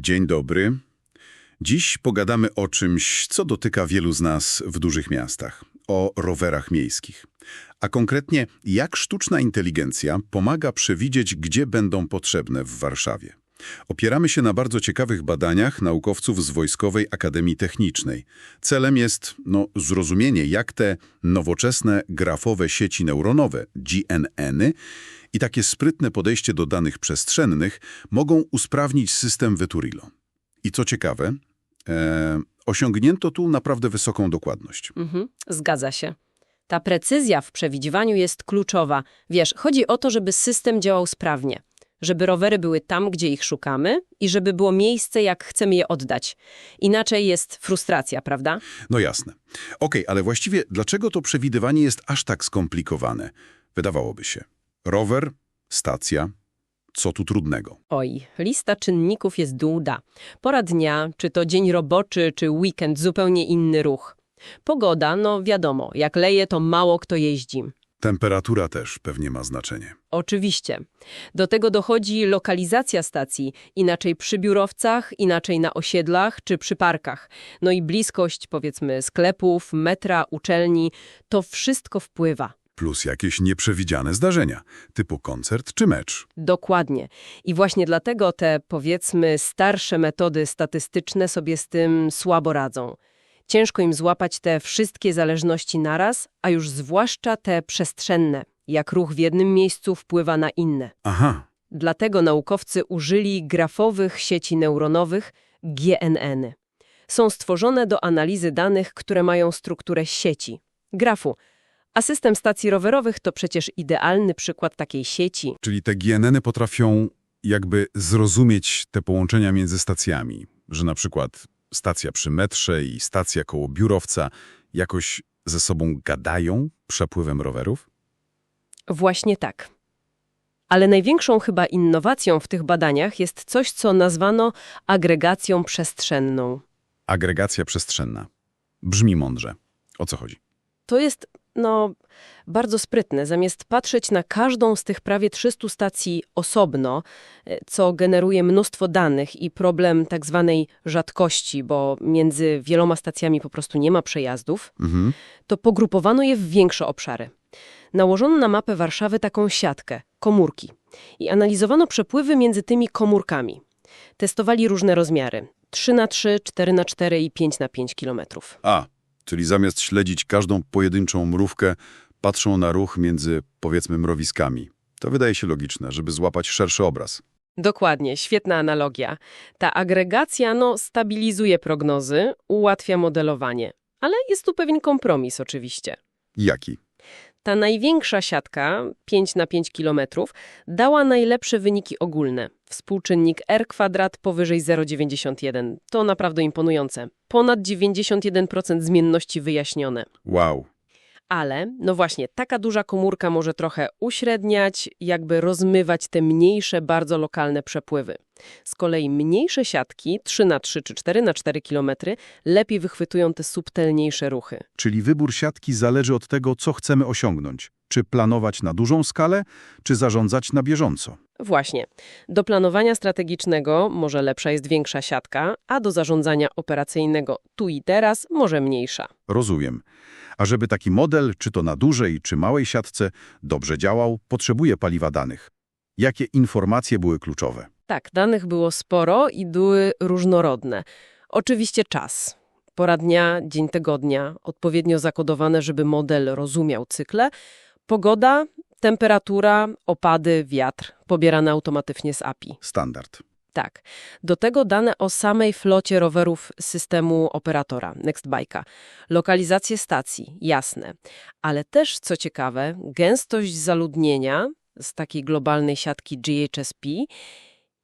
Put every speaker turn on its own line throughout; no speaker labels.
Dzień dobry. Dziś pogadamy o czymś, co dotyka wielu z nas w dużych miastach. O rowerach miejskich. A konkretnie, jak sztuczna inteligencja pomaga przewidzieć, gdzie będą potrzebne w Warszawie. Opieramy się na bardzo ciekawych badaniach naukowców z Wojskowej Akademii Technicznej. Celem jest no, zrozumienie, jak te nowoczesne grafowe sieci neuronowe, GNN-y, i takie sprytne podejście do danych przestrzennych mogą usprawnić system Veturilo. I co ciekawe, e, osiągnięto tu naprawdę wysoką dokładność.
Mhm, zgadza się. Ta precyzja w przewidywaniu jest kluczowa. Wiesz, chodzi o to, żeby system działał sprawnie. Żeby rowery były tam, gdzie ich szukamy i żeby było miejsce, jak chcemy je oddać. Inaczej jest frustracja, prawda?
No jasne. Okej, ale właściwie dlaczego to przewidywanie jest aż tak skomplikowane? Wydawałoby się. Rower, stacja, co tu trudnego?
Oj, lista czynników jest długa. Pora dnia, czy to dzień roboczy, czy weekend, zupełnie inny ruch. Pogoda, no wiadomo, jak leje, to mało kto jeździ.
Temperatura też pewnie ma znaczenie.
Oczywiście. Do tego dochodzi lokalizacja stacji, inaczej przy biurowcach, inaczej na osiedlach czy przy parkach. No i bliskość, powiedzmy, sklepów, metra, uczelni, to wszystko wpływa.
Plus jakieś nieprzewidziane zdarzenia, typu koncert czy mecz.
Dokładnie. I właśnie dlatego te, powiedzmy, starsze metody statystyczne sobie z tym słabo radzą. Ciężko im złapać te wszystkie zależności naraz, a już zwłaszcza te przestrzenne, jak ruch w jednym miejscu wpływa na inne.
Aha,
Dlatego naukowcy użyli grafowych sieci neuronowych GNN. Są stworzone do analizy danych, które mają strukturę sieci, grafu. A system stacji rowerowych to przecież idealny przykład takiej sieci.
czyli te GNN-y potrafią jakby zrozumieć te połączenia między stacjami, że na przykład stacja przy metrze i stacja koło biurowca jakoś ze sobą gadają przepływem rowerów?
Właśnie tak. Ale największą chyba innowacją w tych badaniach jest coś, co nazwano agregacją przestrzenną.
Agregacja przestrzenna. Brzmi mądrze. O co chodzi?
To jest, no, bardzo sprytne. Zamiast patrzeć na każdą z tych prawie 300 stacji osobno, e, co generuje mnóstwo danych i problem tak zwanej rzadkości, bo między wieloma stacjami po prostu nie ma przejazdów,
Mhm.
to pogrupowano je w większe obszary. Nałożono na mapę Warszawy taką siatkę, komórki, i analizowano przepływy między tymi komórkami. Testowali różne rozmiary 3 na 3 4 na 4 i 5 na 5 kilometrów.
A, czyli zamiast śledzić każdą pojedynczą mrówkę, patrzą na ruch między, powiedzmy, mrowiskami. To wydaje się logiczne, żeby złapać szerszy obraz.
Dokładnie, świetna analogia. Ta agregacja no, stabilizuje prognozy, ułatwia modelowanie. Ale jest tu pewien kompromis oczywiście.
Jaki?
Ta największa siatka, 5 na 5 km, dała najlepsze wyniki ogólne. Współczynnik R kwadrat powyżej 0,91. To naprawdę imponujące. Ponad 91% zmienności wyjaśnione.
Wow.
Ale, no właśnie, taka duża komórka może trochę uśredniać, jakby rozmywać te mniejsze, bardzo lokalne przepływy. Z kolei mniejsze siatki, 3 na 3 czy 4 na 4 km, lepiej wychwytują te subtelniejsze ruchy.
Czyli wybór siatki zależy od tego, co chcemy osiągnąć. Czy planować na dużą skalę, czy zarządzać na bieżąco.
Właśnie. Do planowania strategicznego może lepsza jest większa siatka, a do zarządzania operacyjnego tu i teraz może mniejsza.
Rozumiem. A żeby taki model, czy to na dużej, czy małej siatce, dobrze działał, potrzebuje paliwa danych. Jakie informacje były kluczowe?
Tak, danych było sporo i były różnorodne. Oczywiście czas. Pora dnia, dzień tygodnia, odpowiednio zakodowane, żeby model rozumiał cykle. Pogoda, temperatura, opady, wiatr, pobierane automatycznie z API.
Standard.
Tak. Do tego dane o samej flocie rowerów systemu operatora, Nextbike'a. Lokalizacje stacji, jasne. Ale też, co ciekawe, gęstość zaludnienia z takiej globalnej siatki GHSP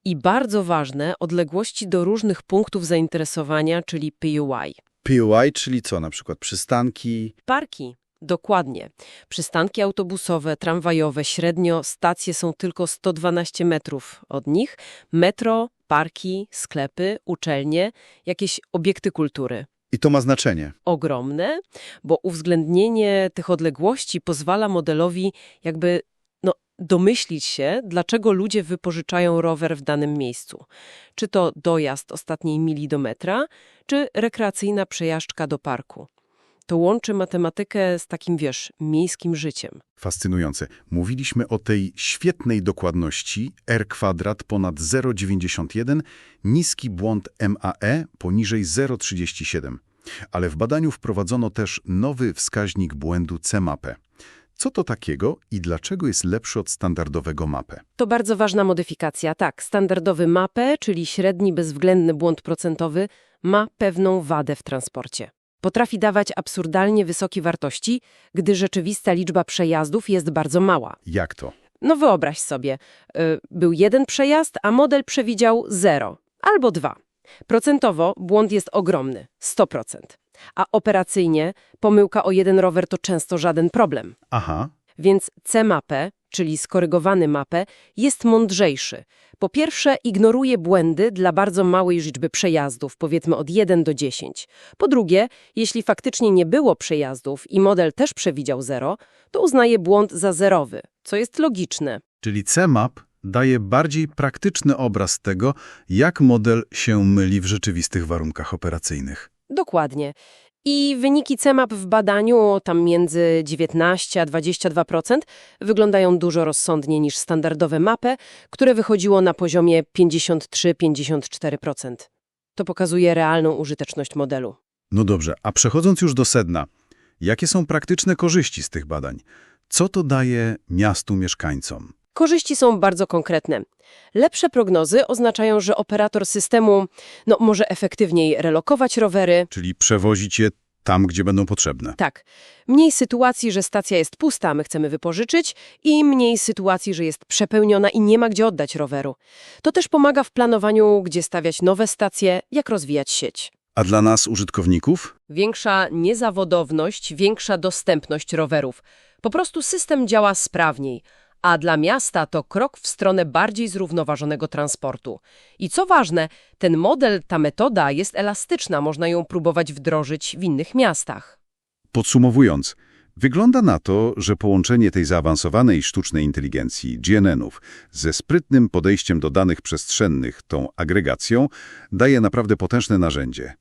i bardzo ważne, odległości do różnych punktów zainteresowania, czyli PUI.
PUI, czyli co, na przykład przystanki,
Parki. Dokładnie. Przystanki autobusowe, tramwajowe, średnio stacje są tylko 112 metrów od nich. Metro, parki, sklepy, uczelnie, jakieś obiekty kultury.
i to ma znaczenie.
Ogromne, bo uwzględnienie tych odległości pozwala modelowi jakby no, domyślić się, dlaczego ludzie wypożyczają rower w danym miejscu. Czy to dojazd ostatniej mili do metra, czy rekreacyjna przejażdżka do parku. To łączy matematykę z takim, wiesz, miejskim życiem.
Fascynujące. Mówiliśmy o tej świetnej dokładności r kwadrat ponad 0,91, niski błąd MAE poniżej 0,37. Ale w badaniu wprowadzono też nowy wskaźnik błędu CMAPE. Co to takiego i dlaczego jest lepszy od standardowego MAPE?
To bardzo ważna modyfikacja. Tak, standardowy MAPE, czyli średni bezwzględny błąd procentowy, ma pewną wadę w transporcie. Potrafi dawać absurdalnie wysokie wartości, gdy rzeczywista liczba przejazdów jest bardzo mała.
Jak to?
No wyobraź sobie, y, był jeden przejazd, a model przewidział 0 albo 2. Procentowo błąd jest ogromny 100%, a operacyjnie pomyłka o jeden rower to często żaden problem.
Aha,
Więc C-mapę, czyli skorygowany mapę, jest mądrzejszy. Po pierwsze, ignoruje błędy dla bardzo małej liczby przejazdów, powiedzmy od 1 do 10. Po drugie, jeśli faktycznie nie było przejazdów i model też przewidział 0, to uznaje błąd za zerowy, co jest logiczne.
Czyli CMAP daje bardziej praktyczny obraz tego, jak model się myli w rzeczywistych warunkach operacyjnych.
Dokładnie. I wyniki CMAP w badaniu, tam między 19 a 22%, wyglądają dużo rozsądniej niż standardowe mapy, które wychodziło na poziomie 53-54%. To pokazuje realną użyteczność modelu.
No dobrze, a przechodząc już do sedna, jakie są praktyczne korzyści z tych badań? Co to daje miastu mieszkańcom?
Korzyści są bardzo konkretne. Lepsze prognozy oznaczają, że operator systemu no, może efektywniej relokować rowery,
Czyli przewozić je tam, gdzie będą potrzebne.
Tak. Mniej sytuacji, że stacja jest pusta, my chcemy wypożyczyć i mniej sytuacji, że jest przepełniona i nie ma gdzie oddać roweru. To też pomaga w planowaniu, gdzie stawiać nowe stacje, jak rozwijać sieć.
A dla nas, użytkowników?
Większa niezawodowność, większa dostępność rowerów. Po prostu system działa sprawniej. A dla miasta to krok w stronę bardziej zrównoważonego transportu. I co ważne, ten model, ta metoda jest elastyczna, można ją próbować wdrożyć w innych miastach.
Podsumowując, wygląda na to, że połączenie tej zaawansowanej sztucznej inteligencji, GNN-ów, ze sprytnym podejściem do danych przestrzennych, tą agregacją, daje naprawdę potężne narzędzie.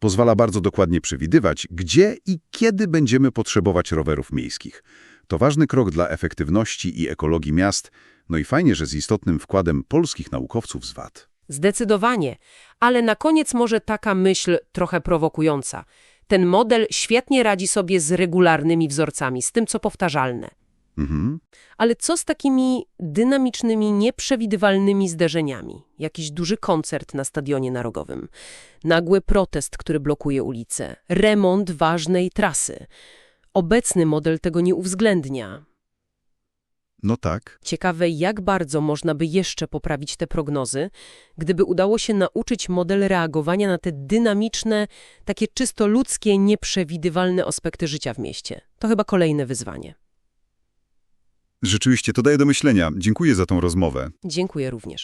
Pozwala bardzo dokładnie przewidywać, gdzie i kiedy będziemy potrzebować rowerów miejskich. To ważny krok dla efektywności i ekologii miast, no i fajnie, że z istotnym wkładem polskich naukowców z VAT.
Zdecydowanie. Ale na koniec może taka myśl trochę prowokująca. Ten model świetnie radzi sobie z regularnymi wzorcami, z tym, co powtarzalne.
Mhm.
Ale co z takimi dynamicznymi, nieprzewidywalnymi zderzeniami? Jakiś duży koncert na stadionie narogowym, nagły protest, który blokuje ulicę, remont ważnej trasy. Obecny model tego nie uwzględnia.
No tak.
Ciekawe, jak bardzo można by jeszcze poprawić te prognozy, gdyby udało się nauczyć model reagowania na te dynamiczne, takie czysto ludzkie, nieprzewidywalne aspekty życia w mieście. To chyba kolejne wyzwanie.
Rzeczywiście, to daje do myślenia. Dziękuję za tą rozmowę.
Dziękuję również.